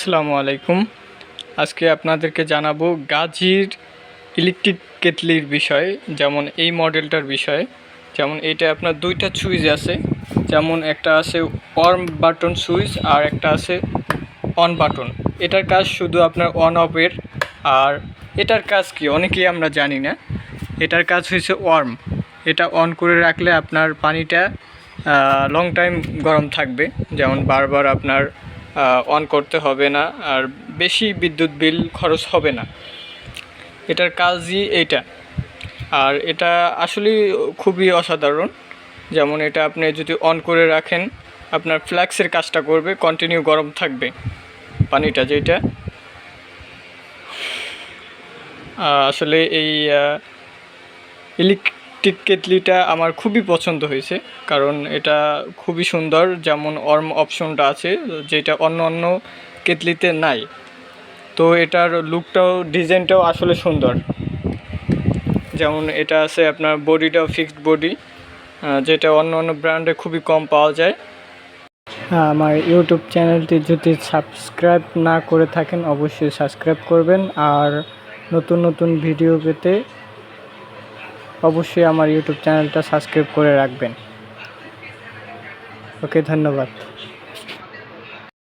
আসসালামু আলাইকুম। আজকে আপনাদেরকে জানাব গাজির ইলেকট্রিক কেটলির বিষয়ে, যেমন এই মডেলটার বিষয়ে। যেমন এটা আপনার দুইটা সুইচ আছে, যেমন একটা আছে অন বাটন সুইচ আর একটা আছে অন বাটন। এটার কাজ শুধু আপনার অন অফের, আর এটার কাজ কি অনেকেই আমরা জানি না। এটার কাজ হয়েছে ওয়ার্ম। এটা অন করে রাখলে আপনার পানিটা লং টাইম গরম থাকবে। যেমন বারবার আপনার অন করতে হবে না, আর বেশি বিদ্যুৎ বিল খরচ হবে না। এটার কাজই এইটা। আর এটা আসলে খুবই অসাধারণ। যেমন এটা আপনি যদি অন করে রাখেন, আপনার ফ্ল্যাক্সের কাজটা করবে কন্টিনিউ গরম থাকবে। পানিটা যেটা আসলে এই ইলেকট্রিক কেটলিটা আমার খুবই পছন্দ হয়েছে, কারণ এটা খুবই সুন্দর, যেমন অর্ম অপশনটা আছে, যেটা অন্য অন্য কেটলিতে নাই। তো এটার লুকটাও, ডিজাইনটাও আসলে সুন্দর। যেমন এটা আছে আপনার বডিটাও ফিক্সড বডি যেটা অন্য অন্য ব্র্যান্ডে খুবই কম পাওয়া যায়। আমার ইউটিউব চ্যানেলটি যদি সাবস্ক্রাইব না করে থাকেন, অবশ্যই সাবস্ক্রাইব করবেন। আর নতুন নতুন ভিডিও পেতে অবশ্যই আমার ইউটিউব চ্যানেলটা সাবস্ক্রাইব করে রাখবেন। ওকে ধন্যবাদ।